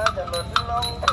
าจะหล่นลง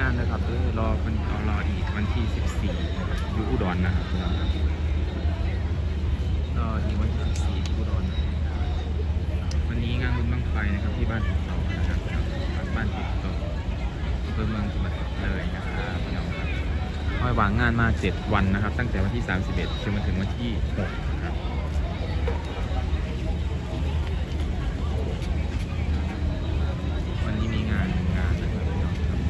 รอคนเอารออีกวันที่14อยู่อุดรนะครับพี่น้องครับรออีกวันที่14ที่อุดรนะวันนี้งานบุญบังไฟนะครับที่บ้านติดต่อนะครับบ้านติดต่ออำเภอเมืองจังหวัดเลยนะครับพี่น้องครับห้อยวางงานมา7วันนะครับ ตั้งแต่วันที่31จนมาถึงวันที่6ะครับ วันนี้มีงานงานนะครับพี่น้องครับ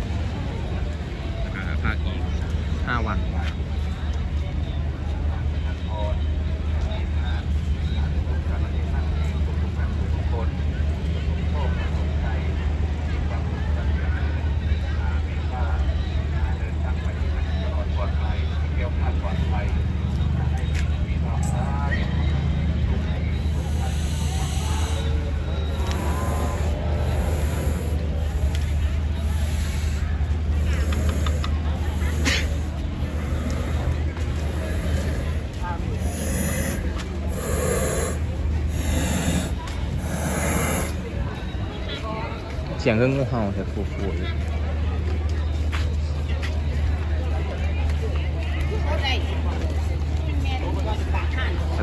แล้วก็ภาคอีก 5 วันนะครับ เสียงเครื่องงูเห่าแต่ฟูฟูอยู่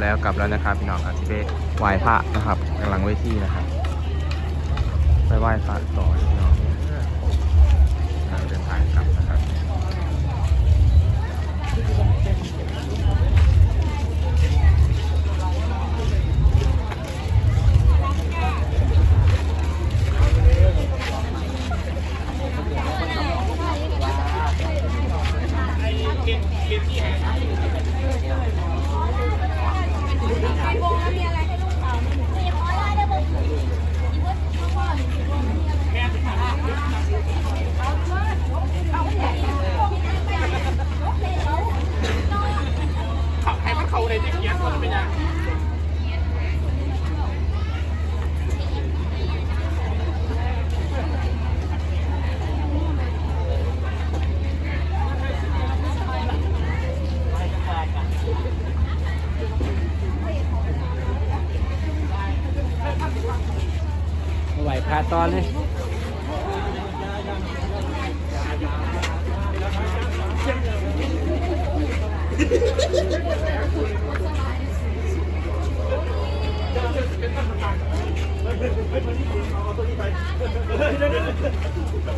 แล้วกลับแล้วนะครับพี่น้องครับที่ไปไหว้พระนะครับกำลังไว้ที่นะครับ ไปไหว้พระต่อพี่น้องทางเดินทางกลับนะครับ ให้มันเขาเลยที่เกียร์มันเป็นยัง ไหวพา ตอนเลย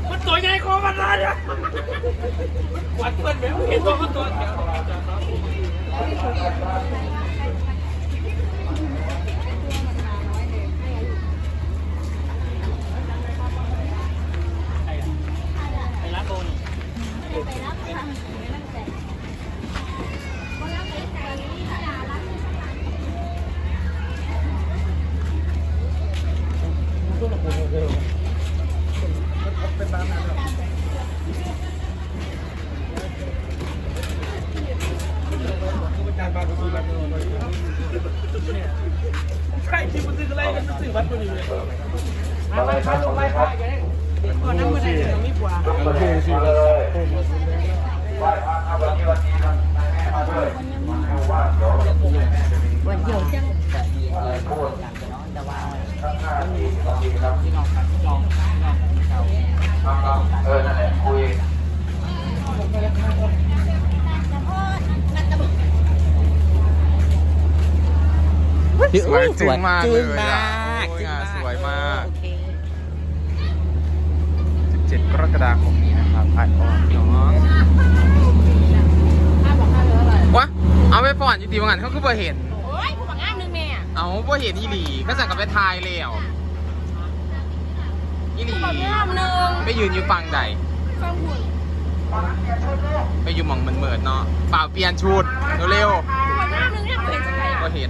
มันตัวใหญ่กว่ามันเลยอะวัดเพื่อนแบบเห็นตัวมันตัว ใช่ที่มันซื้ออะไรกันซื้อวัดมันอยู่เลยอะไรครับลงไปครับก่อนน้ำมันอะไรไม่กว่าวันเดียวจังจะมีเออพูดอย่างน้องแต่ว่าพี่น้องครับพี่น้องพี่น้องเขา เออ นั่นแหละคุย สวยจึงมากเลยจึงมากโอ้ยจึงงานมากสวยมากโอเค17กรกฎาคมนี้นะครับผ่านออกน้องวะเอาไปฟอนอยู่ตีว่างันเขาคือบ่เห็นโอ้ยผู้บังงามหนึงแม่เอาบ่เห็นอีหลีก็สั่งกับไปทายแล้วอีหลีบังงามหนึงไปยืนอยู่ฝั่งใดฟังหุ่นไปอยู่หมองมันเมิดๆเนาะเปล่าเปลี่ยนชุดเร็วผู้บังงามหนึงเนี่ยบ่เห็นจังไดๆก็เห็น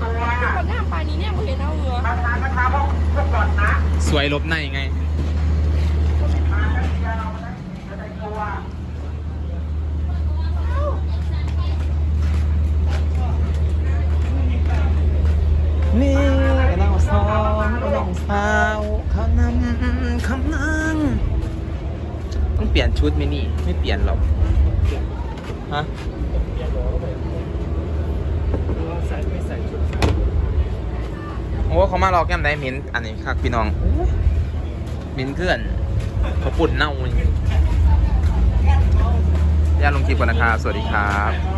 ผู้บังงามปานนี้เนี่ยบ่เห็นเอาเหรอ สวยลบในไง นี่น้องสองน้องสาวเขานำคำนั่งต้องเปลี่ยนชุดไหมนี่ ไม่เปลี่ยนหรอก ฮะ เขามาลอกแก้มได้มินอันนี้คักพี่น้องมินเคลื่อนเขาปุ่นเน่าอย่าลงคลิปก่อนนะครับสวัสดีครับ